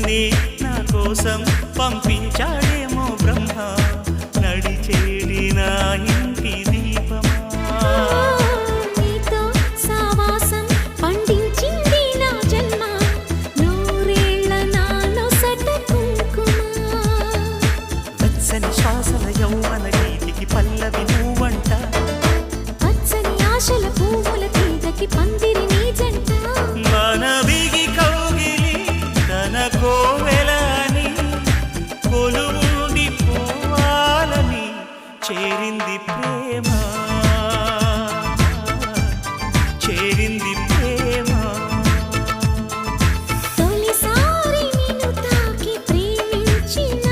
నీ కోసం పంపించాడేమో బ్రహ్మ. నడిచేడి నా ఇంటి దీపమా. నీతో సావాసం పండించింది నా జన్మ. నూరేళ్ళ నాలో సట కుంకుమ. వెచ్చని కొలువుండి పోవాలని చేరింది ప్రేమ. చేరింది ప్రేమ. తొలిసారి నిన్ను తాకి ప్రేమించిన